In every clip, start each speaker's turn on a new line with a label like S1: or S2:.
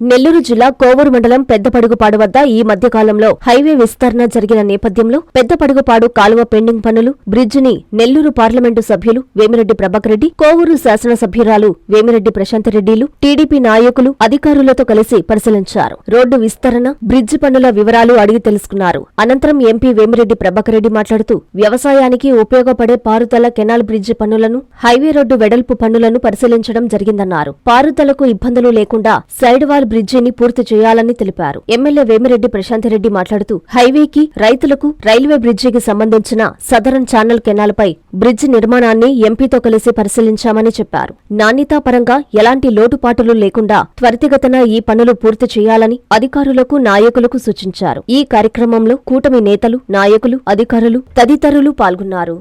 S1: నెల్లూరు జిల్లా కోవూరు మండలం పెద్దపడుగుపాడు వద్ద ఈ మధ్య కాలంలో హైవే విస్తరణ జరిగిన నేపథ్యంలో పెద్దపడుగుపాడు కాలువ పెండింగ్ పనులు బ్రిడ్జిని నెల్లూరు పార్లమెంటు సభ్యులు వేమిరెడ్డి ప్రభాకర్ రెడ్డి కోవూరు శాసనసభ్యురాలు వేమిరెడ్డి ప్రశాంతరెడ్డిలు టీడీపీ నాయకులు అధికారులతో కలిసి పరిశీలించారు. రోడ్డు విస్తరణ బ్రిడ్జి పనుల వివరాలు అడిగి తెలుసుకున్నారు. అనంతరం ఎంపీ వేమిరెడ్డి ప్రభాకర్ రెడ్డి మాట్లాడుతూ వ్యవసాయానికి ఉపయోగపడే పారుదల కెనాల్ బ్రిడ్జి పనులను హైవే రోడ్డు వెడల్పు పనులను పరిశీలించడం జరిగిందన్నారు. పారుదలకు ఇబ్బందులు లేకుండా సైడ్ వాల్ బ్రిడ్జిని పూర్తి చేయాలని తెలిపారు. ఎమ్మెల్యే వేమిరెడ్డి ప్రశాంతిరెడ్డి మాట్లాడుతూ హైవేకి రైతులకు రైల్వే బ్రిడ్జికి సంబంధించిన సదరన్ ఛానల్ కెనాల్పై బ్రిడ్జి నిర్మాణాన్ని ఎంపీతో కలిసి పరిశీలించామని చెప్పారు. నాణ్యతాపరంగా ఎలాంటి లోటుపాటులు లేకుండా త్వరితగతన ఈ పనులు పూర్తి చేయాలని అధికారులకు నాయకులకు సూచించారు. ఈ కార్యక్రమంలో కూటమి నేతలు నాయకులు అధికారులు తదితరులు పాల్గొన్నారు.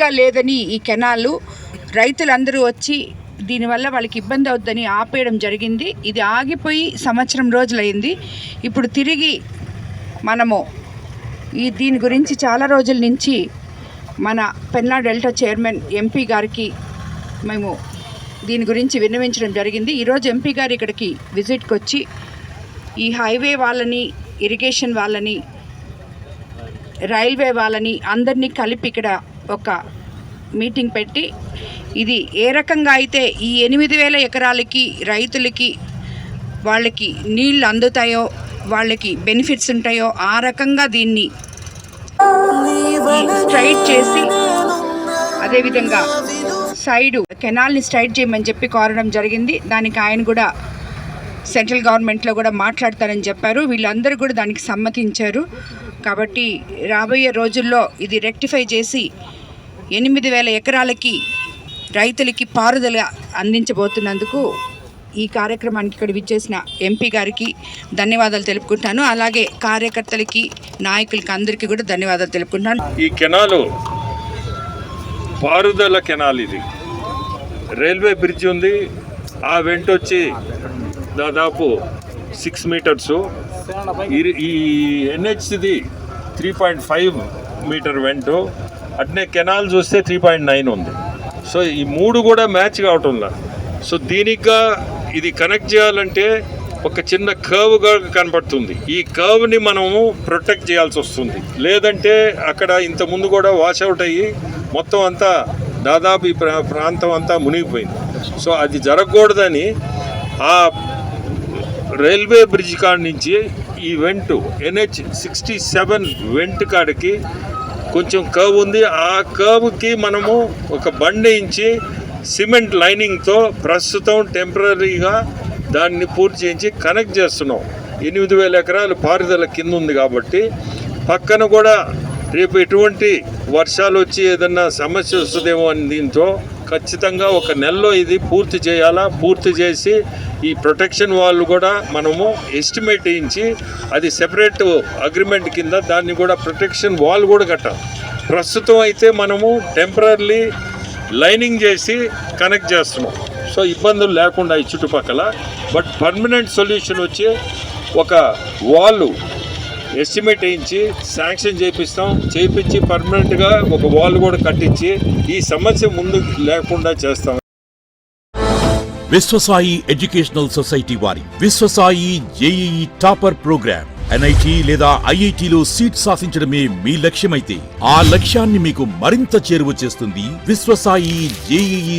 S2: గా లేదని ఈ కెనాలు రైతులందరూ వచ్చి దీనివల్ల వాళ్ళకి ఇబ్బంది అవుద్దని ఆపేయడం జరిగింది. ఇది ఆగిపోయి సంవత్సరం రోజులైంది. ఇప్పుడు తిరిగి మనము ఈ దీని గురించి చాలా రోజుల నుంచి మన పెన్నా డెల్టా చైర్మన్ ఎంపీ గారికి మేము దీని గురించి విన్నవించడం జరిగింది. ఈరోజు ఎంపీ గారు ఇక్కడికి విజిట్కి వచ్చి ఈ హైవే వాళ్ళని ఇరిగేషన్ వాళ్ళని రైల్వే వాళ్ళని అందరినీ కలిపి ఇక్కడ ఒక మీటింగ్ పెట్టి ఇది ఏ రకంగా అయితే ఈ ఎనిమిది వేల ఎకరాలకి రైతులకి వాళ్ళకి నీళ్ళు అందుతాయో వాళ్ళకి బెనిఫిట్స్ ఉంటాయో ఆ రకంగా దీన్ని స్ట్రైట్ చేసి అదేవిధంగా సైడు కెనాల్ని స్ట్రైట్ చేయమని చెప్పి కోరడం జరిగింది. దానికి ఆయన కూడా సెంట్రల్ గవర్నమెంట్లో కూడా మాట్లాడతారని చెప్పారు. వీళ్ళందరూ కూడా దానికి సమ్మతించారు. కాబట్టి రాబోయే రోజుల్లో ఇది రెక్టిఫై చేసి ఎనిమిది వేల ఎకరాలకి రైతులకి పారుదల అందించబోతున్నందుకు ఈ కార్యక్రమానికి ఇక్కడ విచ్చేసిన ఎంపీ గారికి ధన్యవాదాలు తెలుపుకుంటాను. అలాగే కార్యకర్తలకి నాయకులకి అందరికీ కూడా ధన్యవాదాలు తెలుపుకుంటాను.
S3: ఈ కెనాలు పారుదల కెనాల్ ఇది. రైల్వే బ్రిడ్జ్ ఉంది. ఆ వెంట వచ్చి దాదాపు సిక్స్ మీటర్స్. ఈ ఎన్హెచ్ది త్రీ పాయింట్ ఫైవ్ మీటర్ వెంట. అట్నే కెనాల్ చూస్తే త్రీ పాయింట్ నైన్ ఉంది. సో ఈ మూడు కూడా మ్యాచ్ కావటంలా. సో దీనిగా ఇది కనెక్ట్ చేయాలంటే ఒక చిన్న కర్వ్గా కనపడుతుంది. ఈ కర్వ్ని మనము ప్రొటెక్ట్ చేయాల్సి వస్తుంది. లేదంటే అక్కడ ఇంత ముందు కూడా వాష్ అవుట్ అయ్యి మొత్తం అంతా దాదాపు ఈ ప్రా- ప్రాంతం అంతా మునిగిపోయింది. సో అది జరగకూడదని ఆ రైల్వే బ్రిడ్జ్ కాడ నుంచి ఈ vent NH sixty seven vent కాడికి కొంచెం కర్వ్ ఉంది. ఆ కర్వ్కి మనము ఒక బండి ఇచ్చి సిమెంట్ లైనింగ్తో ప్రస్తుతం టెంపరీగా దాన్ని పూర్తి చేయించి కనెక్ట్ చేస్తున్నాం. ఎనిమిది వేల ఎకరాలు పారుదల కింద ఉంది కాబట్టి పక్కన కూడా రేపు ఎటువంటి వర్షాలు వచ్చి ఏదన్నా సమస్య వస్తుందేమో అని దీంతో ఖచ్చితంగా ఒక నెలలో ఇది పూర్తి చేయాలా? పూర్తి చేసి ఈ ప్రొటెక్షన్ వాళ్ళు కూడా మనము ఎస్టిమేట్ ఇచ్చి అది సెపరేట్ అగ్రిమెంట్ కింద దాన్ని కూడా ప్రొటెక్షన్ వాల్ కూడా కట్టాలి. ప్రస్తుతం అయితే మనము టెంపరీ లైనింగ్ చేసి కనెక్ట్ చేస్తున్నాం. సో ఇబ్బందులు లేకుండా ఈ చుట్టుపక్కల. బట్ పర్మనెంట్ సొల్యూషన్ వచ్చి ఒక వాళ్ళు ఎస్టిమేట్ వేయించి శాంక్షన్ చేపిస్తాం. చేయించి పర్మనెంట్గా ఒక వాల్ కూడా కట్టించి ఈ సమస్య ముందు లేకుండా చేస్తాం.
S4: విశ్వసాయి ఎడ్యుకేషనల్ సొసైటీ వారి Viswasai JEE topper program NIT లేదా ఐఐటిలో సీట్ సాధించడమే మీ లక్ష్యమైతే ఆ లక్ష్యాన్ని మీకు మరింత చేరువ చేస్తుంది Viswasai JEE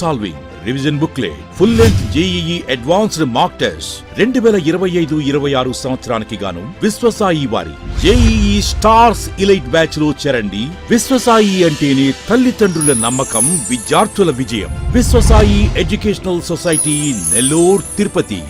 S4: solving revision booklet full length JEE advanced mock test రెండు వేల ఇరవై ఐదు ఇరవై ఆరు సంవత్సరానికి గాను విశ్వసాయి వారి జేఈఈ స్టార్స్ ఇలైట్ బ్యాచ్లో చేరండి విశ్వసాయి అంటేనే తల్లిదండ్రుల నమ్మకం విద్యార్థుల విజయం. Viswasai educational society Nellore Tirupati